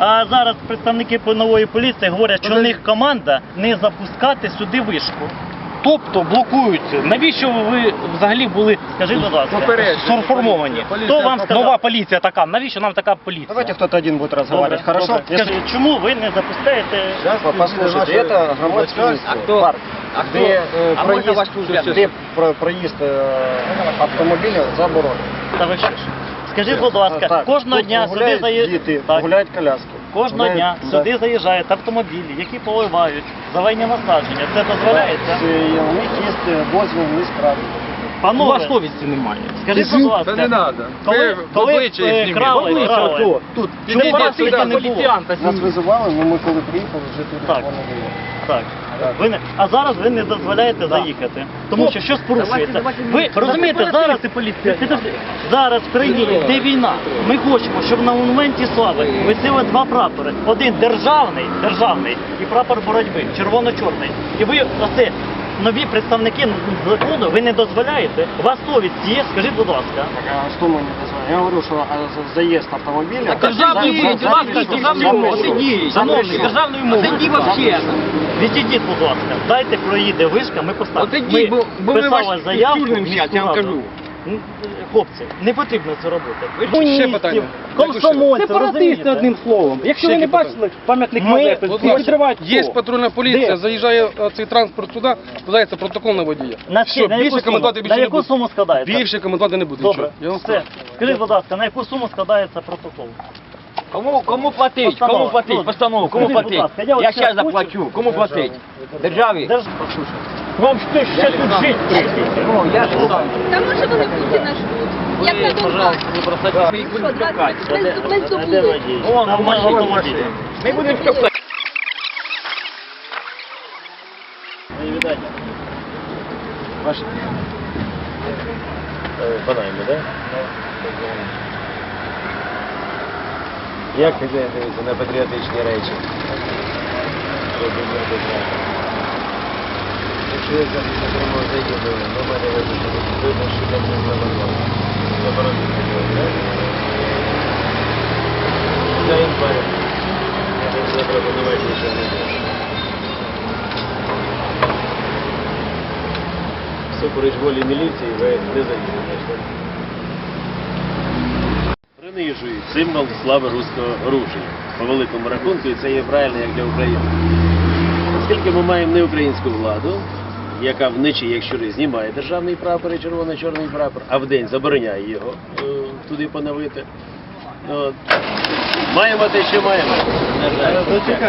А зараз представники по нової поліції говорять, що в них команда не запускати сюди вишку. Тобто блокуються. Навіщо ви взагалі були Скажіть, будь ласка, сформовані? Хто вам сказав? Нова поліція така. Навіщо нам така поліція? Давайте кто-то один будет разговаривать, хорошо? Добре. Скажіть, чому ви не запускаєте? По- Послушайте, это громадское место. кто? Парк, А где, кто? э, А проезд, можно ваш взгляд? где про- проезд э, автомобиля заборонен. Та ви що ж? Скажіть, будь ласка, Так, кожного тут дня сюди гуляють заїжджають. діти, гуляють коляски. Кожного дня да. сюди заїжджають автомобілі, які поливають завайні насадження. Це дозволяється? Це, є, У них є дозвіл не справді. У вас Панове, совісті немає. скажіть, будь ласка, Та не надо. коли, коли е, крали, крали, тут. чому Підійдіть вас сюди, тоді не було? поліціянта Нас зніміть. визивали, але ми коли приїхали, вже туди Так. такого не було. Так. Так. Ви не, а зараз ви не дозволяєте заїхати. Тому що щось порушується. Ви розумієте, зараз Підожди. зараз в країні йде війна. Ми хочемо, щоб на монументі слави висіли два прапори. Один державний, державний і прапор боротьби, червоно-чорний. І ви оце нові представники закону, ви не дозволяєте. У вас совість є, скажіть, будь ласка. Так, а что мы не дозволяємо? Я говорю, що а, автомобіля. Державний мовою, будь ласка, державною мовою. Запрещено. Шановний, державною мовою. Отойди вообще. Відійдіть, будь ласка, дайте проїде вишка, ми поставимо. Отойди, бо- бо ми писали заявку культурним щас, я вам раду. кажу. Хлопці, не потрібно це робити. Ще Комуністів, питання. комсомольців, Сепаратисти розумієте? одним словом. Якщо ви не які бачили пам'ятник Ми- Мазепи, Будь ласка, відривають Є патрульна поліція, Де? заїжджає е, цей транспорт сюди, складається протокол на водія. На, Все, на яку більше суму? коментувати на більше не яку буду. суму складається? Більше коментувати не буду. Добре, нічого. Я вам все. скажу. Скажіть, будь ласка, на яку суму складається протокол? Кому, кому платить? Постанова. Кому платить? Ну, Постанову, кому скажіть, будь платить? ласка, я от Я щас ще хочу- заплачу. Кому платить? Державі? Держ... Вам що ще тут жити прийти? Ну, я ж Та може вони Путіна ждуть. Як на Донбас. не просто ми їх Що, будемо 20 штовхати. без, без Де водій? Вон, Там машині. Ми будемо. Мої вітання. Ваши... Банаємо, так? Як ви дивитеся на патріотичні речі? Якщо я зараз на прямому заїду, до мене випишено, видно, що я не заборонено. Заборонено було, так? Їм парю. Я так запропонувати нічого не можу. Всупереч волі міліції ви не заїдете. Принижують символ слави руського оружия. По великому рахунку, і це є правильно як для України. Оскільки ми маємо не українську владу, яка вночі, як щури, знімає державний прапор і червоно-чорний прапор, а вдень забороняє його е, туди поновити. От. Маємо те, що маємо.